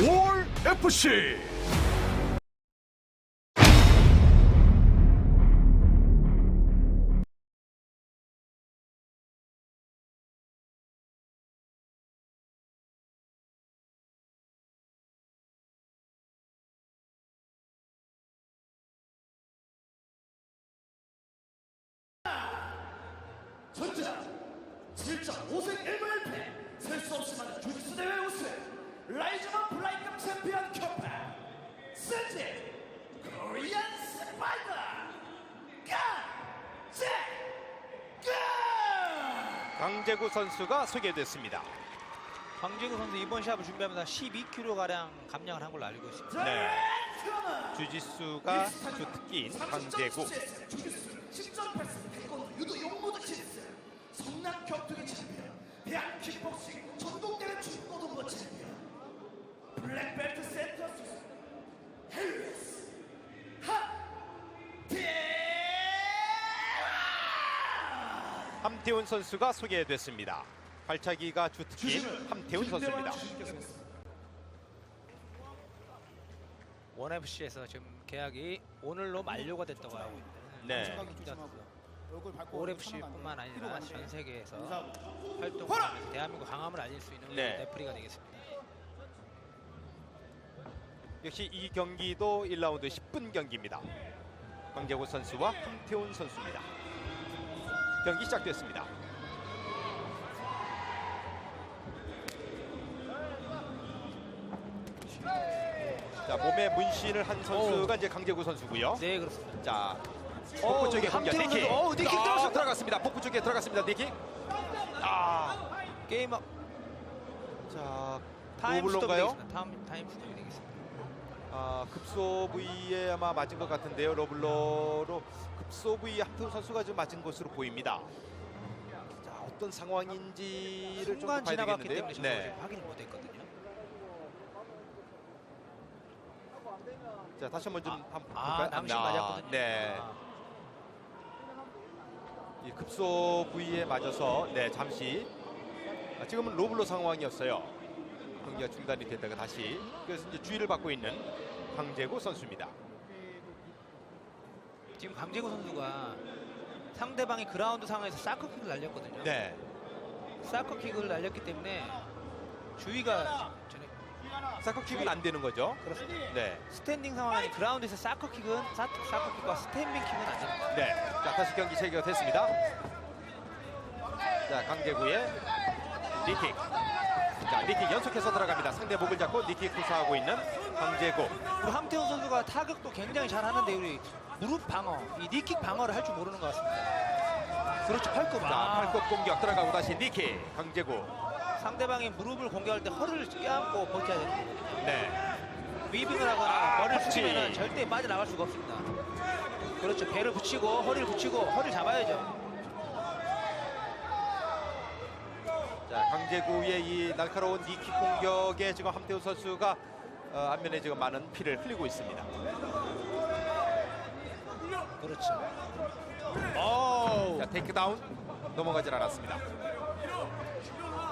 올 FC 전투자 7.5승 1무연패 셀수 없이 많은 주짓수 대회 우승 라이즈먼 블라이급 챔피언 컵파 센지 코리안 스파이더 가제가 강재구 선수가 소개됐습니다. 강재구 선수 이번 시합을 준비하면서 12kg 가량 감량을 한 걸로 알고 있습니다. 네. 주짓수가 주 특기인 강재구. 주짓수 10점 패스 태권도 유도 용모도 실수 성남 격투기 챔피언 대학 킥복싱 전국대회 축구동부 챔피언 블랙벨트 센터 수수 헬리스 하티에라 함태훈 선수가 소개됐습니다. 발차기가 주 특기인 함태훈 선수입니다. 원FC에서 지금 계약이 오늘로 만료가 됐다고 하고 있는 네. OFC뿐만 아니라 전 세계에서 활동하면서 대한민국 강함을 알릴 수 있는 네. 레프리가 되겠습니다. 역시 이 경기도 1라운드 10분 경기입니다. 강재구 선수와 함태훈 선수입니다. 경기 시작됐습니다. 자 몸에 문신을 한 선수가 이제 강재구 선수고요. 네 그렇습니다. 자 복부 쪽에 공격 함태훈 니킥. 선수, 어, 니킥 아, 들어갔어. 들어갔습니다. 복부 쪽에 들어갔습니다. 니킥. 아, 게임 업 자 타임 스톱이 노블론가요? 되겠습니다. 타임, 타임 스톱이 되겠습니다. 아, 급소 부위에 아마 맞은 것 같은데요. 러블러로 급소 부위에 함태훈 선수가 좀 맞은 것으로 보입니다. 자, 어떤 상황인지를 좀 순간 봐야 지나갔기 되겠는데요. 때문에 저도 네. 지금 확인을 못했거든요. 자, 다시 한번 좀 한번 아 볼까요? 낭심 아, 맞았거든요. 네. 아, 이 급소 부위에 맞아서 네, 잠시 아, 지금은 로블러 상황이었어요. 경기가 중단이 됐다가 다시 그래서 이제 주의를 받고 있는 강재구 선수입니다. 지금 강재구 선수가 상대방이 그라운드 상황에서 사커킥을 날렸거든요. 네. 사커킥을 날렸기 때문에 주의가 전에 사커킥은 안 되는 거죠. 그렇습니다. 네. 스탠딩 상황이 그라운드에서 사커킥은 사, 사커킥과 스탠딩 킥은 안 됩니다. 네. 자, 다시 경기 재개가 됐습니다. 자, 강재구의 니킥. 자, 니킥 연속해서 들어갑니다. 상대 목을 잡고 니킥 구사하고 있는 강재구. 그리고 함태훈 선수가 타격도 굉장히 잘하는데 우리 무릎 방어, 이 니킥 방어를 할 줄 모르는 것 같습니다. 그렇죠, 팔굽. 자, 아, 팔굽 공격 들어가고 다시 니킥. 강재구. 상대방이 무릎을 공격할 때 허리를 껴안고 버텨야 거거든요. 네. 위빙을 하거나 아, 머리를. 숙이면 절대 빠져나갈 수가 없습니다. 그렇죠, 배를 붙이고 허리를 붙이고 허리를 잡아야죠. 자, 강재구의 이 날카로운 니킥 공격에 지금 함태훈 선수가 어, 안면에 지금 많은 피를 흘리고 있습니다. 그렇죠. 자, 테이크다운 넘어가질 않았습니다.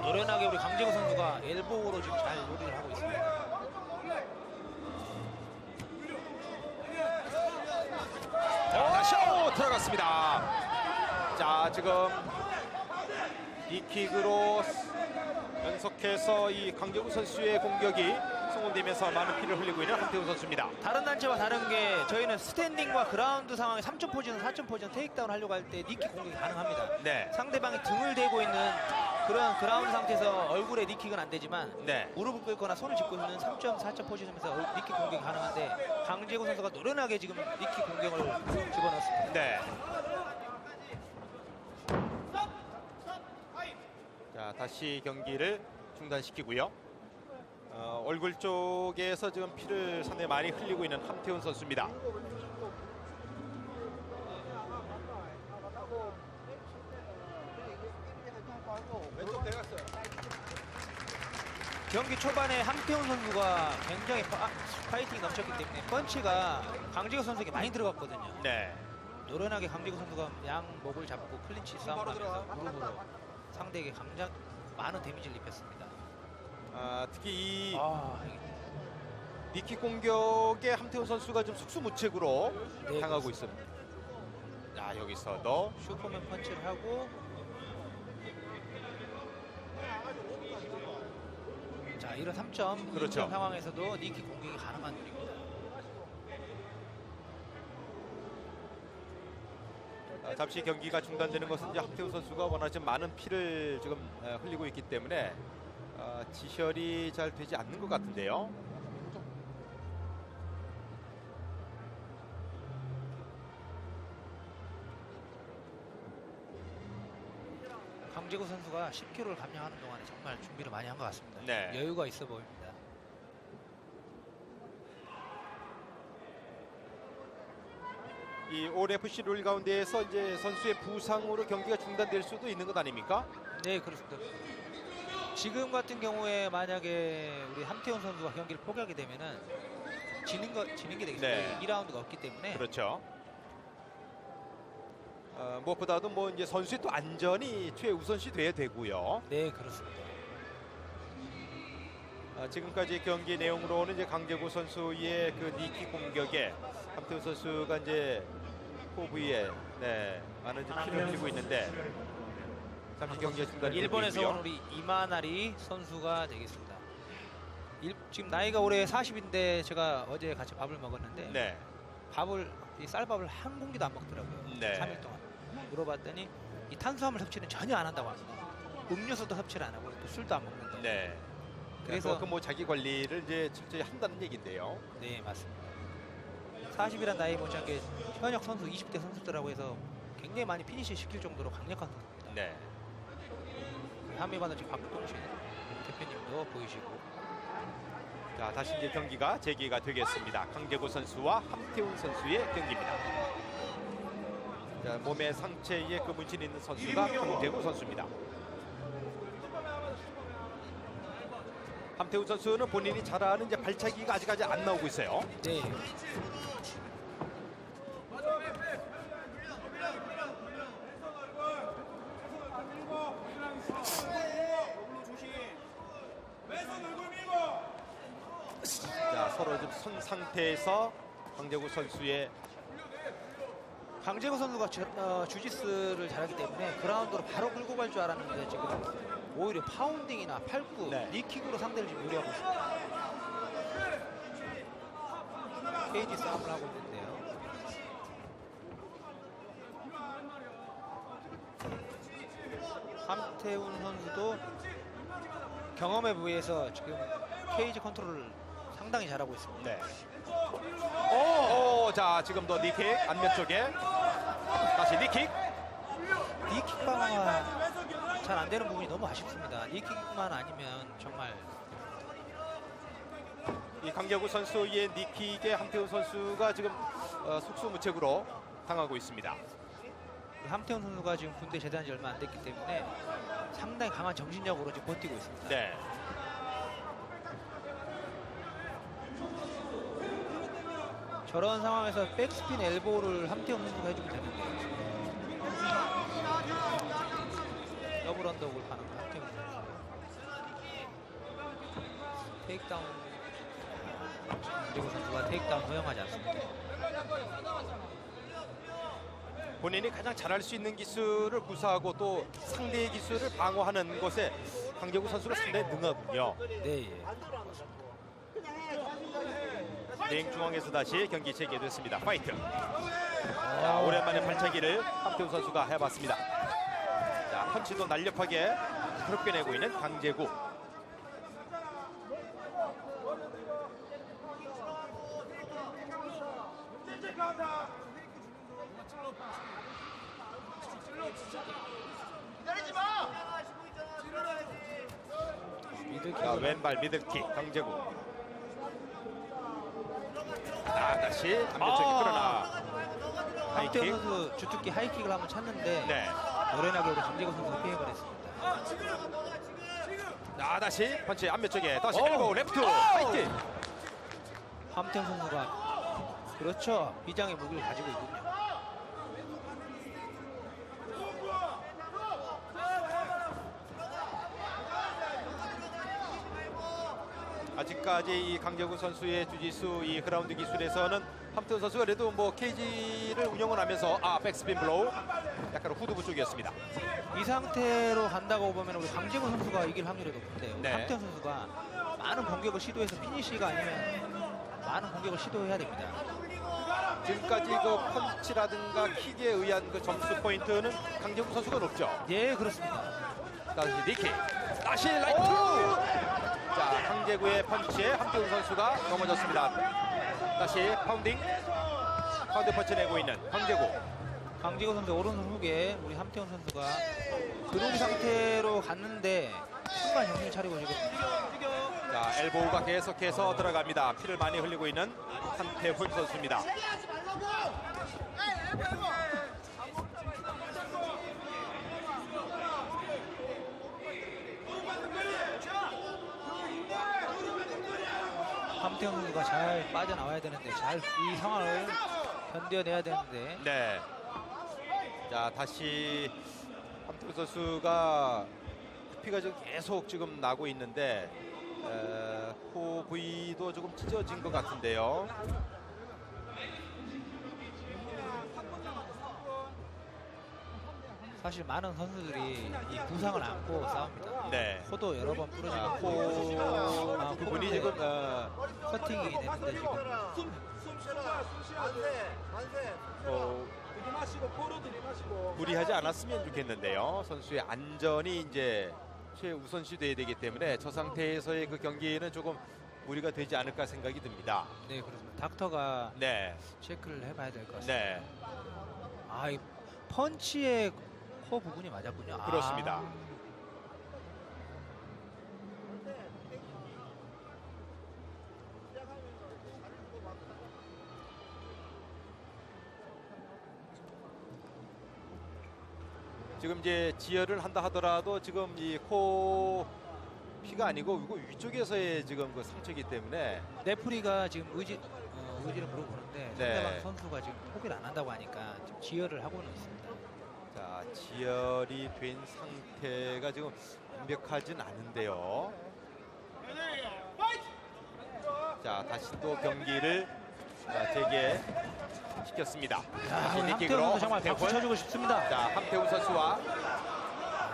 노련하게 우리 강재구 선수가 엘보로 지금 잘 요리를 하고 있습니다. 자, 다시 오, 들어갔습니다. 자, 지금 니킥으로 연속해서 이 강재구 선수의 공격이 성공되면서 많은 피를 흘리고 있는 함태훈 선수입니다. 다른 단체와 다른 게 저희는 스탠딩과 그라운드 상황에 3점 포지션, 4점 포지션 테이크다운 하려고 할 때 니킥 공격이 가능합니다. 네. 상대방이 등을 대고 있는 그런 그라운드 상태에서 얼굴에 니킥은 안 되지만 네. 무릎을 꿇거나 손을 짚고 있는 3점, 4점 포지션에서 얼- 니킥 공격이 가능한데 강재구 선수가 노련하게 지금 니킥 공격을 집어넣었습니다. 네. 자, 다시 경기를 중단시키고요. 어, 얼굴 쪽에서 지금 피를 상당히 많이 흘리고 있는 함태훈 선수입니다. 경기 초반에 함태훈 선수가 굉장히 파, 파이팅이 넘쳤기 때문에 펀치가 강재구 선수에게 많이 들어갔거든요. 네. 노련하게 강재구 선수가 양 목을 잡고 클린치 싸움을 하면서 무릎으로 상대에게 강장 많은 데미지를 입혔습니다. 아, 특히 이 아, 니킥 공격에 함태훈 선수가 좀 속수무책으로 네, 당하고 있습니다. 자 여기서 너 슈퍼맨 펀치를 하고 자 이런 3점 그렇죠. 상황에서도 니킥 공격이 가능한 룰입니다. 잠시 경기가 중단되는 것은 이제 함태훈 선수가 워낙 좀 많은 피를 지금 에, 흘리고 있기 때문에 아, 지혈이 잘 되지 않는 것 같은데요. 강재구 선수가 10kg를 감량하는 동안에 정말 준비를 많이 한 것 같습니다. 네. 여유가 있어 보입니다. 이올 FC 룰 가운데에서 이제 선수의 부상으로 경기가 중단될 수도 있는 것 아닙니까? 네 그렇습니다. 지금 같은 경우에 만약에 우리 함태훈 선수가 경기를 포기하게 되면은 지는 거 지는 게 되겠습니다. 네. 2라운드가 없기 때문에 그렇죠. 어, 무엇보다도 뭐 이제 선수의 또 안전이 최우선시 돼야 되고요. 네 그렇습니다. 아, 지금까지 경기 내용으로는 이제 강재구 선수의 그 니킥 공격에 함태훈 선수가 이제 코 부위에 네, 많은 이제 피를 흘리고 있는데 잠시 경기가 중단이 일본에서 온 우리 이마나리 선수가 되겠습니다. 일- 지금 나이가 올해 40인데 제가 어제 같이 밥을 먹었는데 네, 밥을 이 쌀밥을 한 공기도 안 먹더라고요. 네. 3일 동안 물어봤더니 이 탄수화물 섭취는 전혀 안 한다고 합니다. 음료수도 섭취를 안 하고 또 술도 안 먹는다. 네. 그래서 그래서 뭐 자기 관리를 이제 철저히 한다는 얘기인데요. 네 맞습니다. 40이란 나이 못지않게 현역 선수 20대 선수들하고 해서 굉장히 많이 피니시 시킬 정도로 강력한 선수입니다. 네. 한미바너지 박동신 대표님도 보이시고 자 다시 이제 경기가 재개가 되겠습니다. 강재구 선수와 함태훈 선수의 경기입니다. 자, 몸에 상체에 그 문신 있는 선수가 강재구 선수입니다. 함태훈 선수는 본인이 잘 아는 이제 발차기가 아직까지 안 나오고 있어요. 네 자 서로 좀선 상태에서 강재구 선수의 강재구 선수가 주, 어, 주짓수를 잘하기 때문에 그라운드로 바로 끌고 갈 줄 알았는데 지금 오히려 파운딩이나 팔구, 네. 니킥으로 상대를 지금 요리하고 있습니다. 케이지 싸움을 하고 있는데요. 함태훈 선수도 경험에 비해서 지금 케이지 컨트롤을 상당히 잘하고 있습니다. 네. 오, 오, 자 지금도 니킥 안면 쪽에 다시 니킥. 니킥 방어가 잘 안 되는 부분이 너무 아쉽습니다. 니킥만 아니면 정말 이 강재구 선수의 니킥에 함태훈 선수가 지금 어, 속수무책으로 당하고 있습니다. 함태훈 선수가 지금 군대 제대한 지 얼마 안 됐기 때문에 상당히 강한 정신력으로 지금 버티고 있습니다. 네. 저런 상황에서 백스핀 엘보를 함태훈 선수가 해주면 되는데 더블 언더옥을 가는 함태훈 선수 테이크다운 그리고 선수가 테이크다운 허용하지 않습니다. 본인이 가장 잘할 수 있는 기술을 구사하고 또 상대의 기술을 방어하는 것에 강재구 선수가 상당히 능하군요. 네, 예. 링 중앙에서 다시 경기 재개됐습니다. 파이트. 자, 오랜만에 발차기를 함태훈 선수가 해봤습니다. 자, 펀치도 날렵하게 그렇게 내고 있는 강재구. 자, 왼발 미들킥 강재구. 아, 다시 안면쪽에 아. 끌어나. 하이킥. 선수 주특기 하이킥을 한번 찼는데 네. 우리 강재구 선수가 피해가 됐습니다. 아, 다시 펀치 안면쪽에 다시 오. 엘보우 레프트 파이팅. 함태훈 선수가 그렇죠 비장의 무기를 가지고 있군요. 아직까지 이 강재구 선수의 주짓수 이 그라운드 기술에서는 함태훈 선수가 그래도 뭐 케이지를 운영을 하면서 아 백스핀 블로우 약간 후두부 쪽이었습니다. 이 상태로 간다고 보면 우리 강재구 선수가 이길 확률이 높은데요. 네. 함태현 선수가 많은 공격을 시도해서 피니시가 아니면 많은 공격을 시도해야 됩니다. 지금까지 그 펀치라든가 킥에 의한 그 점수 포인트는 강재구 선수가 높죠. 예, 그렇습니다. 다시 니키 다시 라이트 자 강재구의 펀치에 함태훈 선수가 넘어졌습니다. 다시 파운딩. 파운드 펀치 내고 있는 강재구. 강재구 선수 오른손 후에 우리 함태현 선수가 드로우 상태로 갔는데 순간 정신을 차리고 지금 자 엘보우가 계속해서 들어갑니다. 피를 많이 흘리고 있는 함태훈 선수입니다 함태현 선수가 잘 빠져나와야 되는데 잘 이 상황을 견뎌내야 되는데 네. 자 다시 함태훈 선수가 피가 지금 계속 지금 나고 있는데 에, 코 부위도 조금 찢어진 것 같은데요. 사실 많은 선수들이 이 부상을 안고 싸웁니다. 네. 코도 여러 번 부러지고 자, 코 아, 부분이 코 지금 어, 커팅이 되는데 지금 어, 무리하지 않았으면 좋겠는데요. 선수의 안전이 이제 최우선시 돼야 되기 때문에 저 상태에서의 그 경기는 조금 무리가 되지 않을까 생각이 듭니다. 네 그렇습니다. 닥터가 네, 체크를 해봐야 될 것 같습니다. 네, 아, 이 펀치의 코 부분이 맞았군요. 아. 그렇습니다. 지금 이제 지혈을 한다 하더라도 지금 이 코 피가 아니고 이거 위쪽에서의 지금 그 상처이기 때문에 레프리가 지금 의지 어, 의지를 물어보는데 네. 상대방 선수가 지금 포기를 안 한다고 하니까 지금 지혈을 하고는 있습니다. 자 지혈이 된 상태가 지금 완벽하진 않은데요. 자 다시 또 경기를 자, 재개 시켰습니다. 야, 다시 우리 함태훈 니킥으로 선수 정말 박수. 쳐주고 싶습니다. 자 함태훈 선수와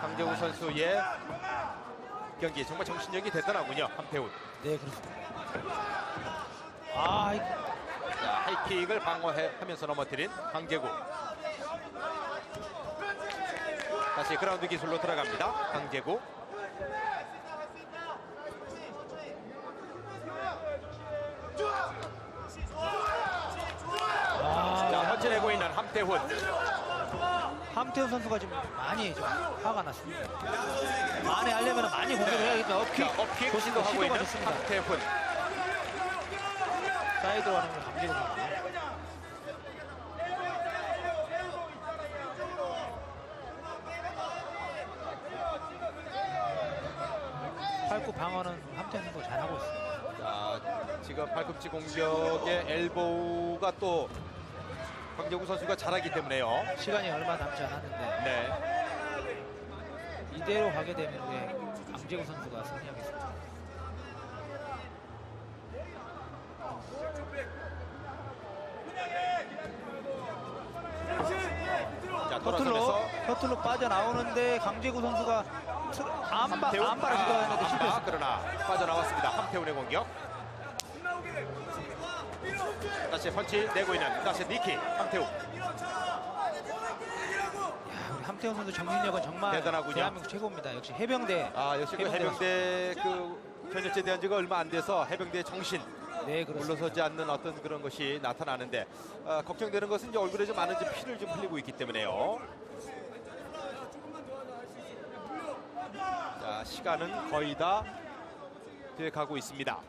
강재우 선수의 경기 정말 정신력이 대단하군요. 함태훈. 네 그렇습니다. 아, 이- 자 하이킥을 방어하면서 넘어뜨린 강재구. 다시 그라운드 기술로 들어갑니다. 강재구. 자, 현질내고 있는 함태훈. 함태훈 선수가 지금 많이 좀 화가 났습니다. 안에 하려면 많이 공격을 해야겠다. 업킥, 자, 업킥 도시도 하고 있는 좋습니다. 함태훈. 사이드로 하는 건 감지로 나가요. 8구 방어는 함태는도 잘하고 있어요. 자, 지금 팔꿈치 공격에 엘보우가 또 강정우 선수가 잘하기 때문에요. 시간이 얼마 남지 않았는데 네. 이대로 가게 되면 우리 강재우 선수가 승리하겠습니다. 자, 돌아서면서 커틀로 빠져나오는데 강재구 선수가 안바 함태훈. 안바를 시도했는데 아, 실패했습니다. 그러나 빠져나왔습니다. 함태훈의 공격. 다시 펀치 내고 있는 다시 니키 함태훈. 야, 우리 함태훈 선수 정신력은 정말 대단하군요. 대한민국 최고입니다. 역시 해병대. 아 역시 그 해병대 그 현역제 대한 지가 얼마 안 돼서 해병대 정신 네, 그렇습니다. 물러서지 않는 어떤 그런 것이 나타나는데 아, 걱정되는 것은 이제 얼굴에 좀 많은 좀 피를 좀 흘리고 있기 때문에요. 자 시간은 거의 다 돼가고 있습니다.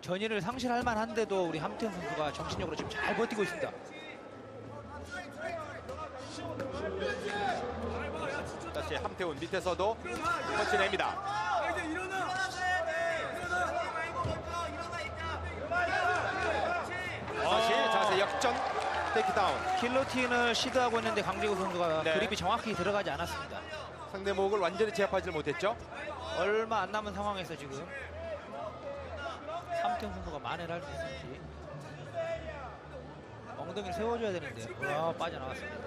전의를 상실할 만한데도 우리 함태훈 선수가 정신력으로 지금 잘 버티고 있습니다. 다시 함태훈 밑에서도 펀치 냅니다. 다시 자세 역전 테이크다운. 길로틴을 시도하고 있는데 강재구 선수가 네. 그립이 정확히 들어가지 않았습니다. 상대 목을 완전히 제압하지 못했죠. 얼마 안 남은 상황에서 지금 함태훈 선수가 만회를 할 수 있을지 엉덩이를 세워줘야 되는데 와 빠져나왔습니다.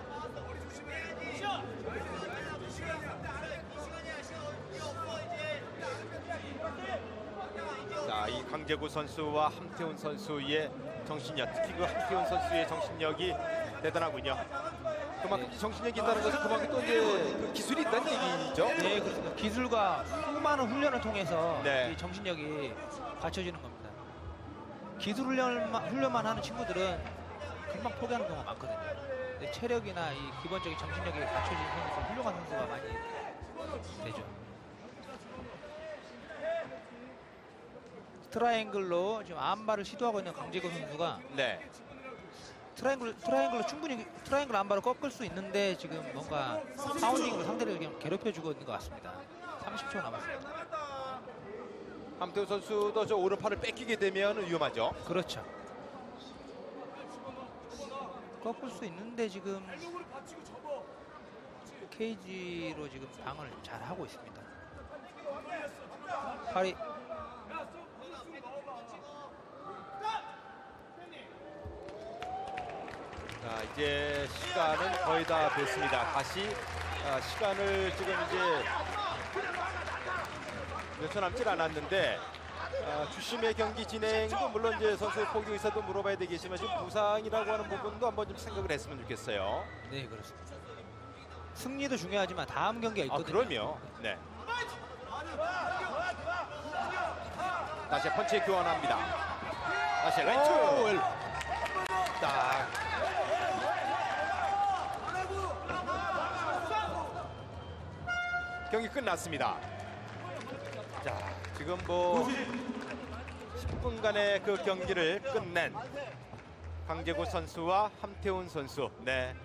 강재구 선수와 함태훈 선수의 정신력, 특히 그 함태훈 선수의 정신력이 대단하군요. 그만큼 네. 정신력이 있다는 것은 그만큼 또 이제 그 기술이 있다는 얘기죠. 네 그렇습니다. 기술과 수많은 훈련을 통해서 네. 이 정신력이 갖춰지는 겁니다. 기술 훈련만, 훈련만 하는 친구들은 금방 포기하는 경우가 많거든요. 체력이나 이 기본적인 정신력이 갖춰진 선수, 훌륭한 선수가 많이 되죠. 트라이앵글로 지금 암발을 시도하고 있는 강재구 선수가 네. 트라이앵글 트라이앵글로 충분히 트라이앵글 암발을 꺾을 수 있는데 지금 뭔가 파운딩으로 상대를 그냥 괴롭혀주고 있는 것 같습니다. 30초 남았습니다. 함태훈 선수도 저 오른팔을 뺏기게 되면 위험하죠. 그렇죠. 꺾을 수 있는데 지금 케이지로 지금 방을 잘 하고 있습니다. 팔이 자, 이제 시간은 거의 다 됐습니다. 다시 아, 시간을 지금 이제 몇 초 남질 않았는데 아, 주심의 경기 진행도 물론 이제 선수 포기 의사도 물어봐야 되겠지만 지금 부상이라고 하는 부분도 한번 좀 생각을 했으면 좋겠어요. 네 그렇습니다. 승리도 중요하지만 다음 경기가 아, 있거든요. 그럼요. 네. 다시 펀치 교환합니다. 다시 라이 경기 끝났습니다. 자, 지금 뭐 10분간의 그 경기를 끝낸 강재구 선수와 함태훈 선수. 네.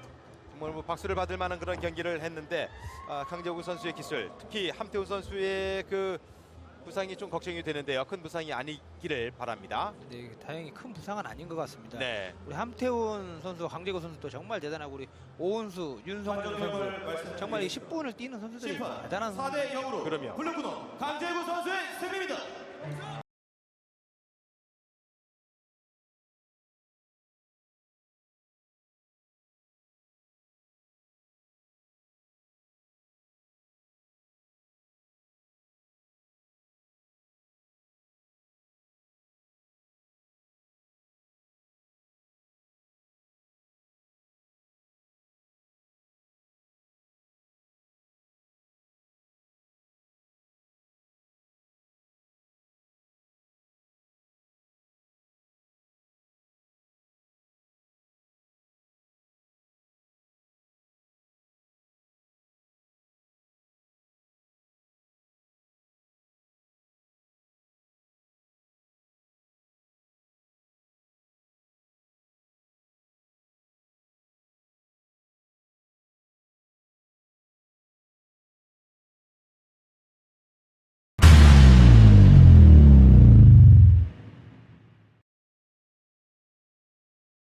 정말 뭐 박수를 받을 만한 그런 경기를 했는데 아, 강재구 선수의 기술, 특히 함태훈 선수의 그 부상이 좀 걱정이 되는데요. 큰 부상이 아니기를 바랍니다. 네, 다행히 큰 부상은 아닌 것 같습니다. 네. 우리 함태훈 선수, 강재구 선수도 정말 대단하고 우리 오은수, 윤성준 선수 정말 이 10분을 뛰는 선수들이 대단한 선수. 4대 0으로 그럼요. 블루코너 강재구 선수의 승리입니다.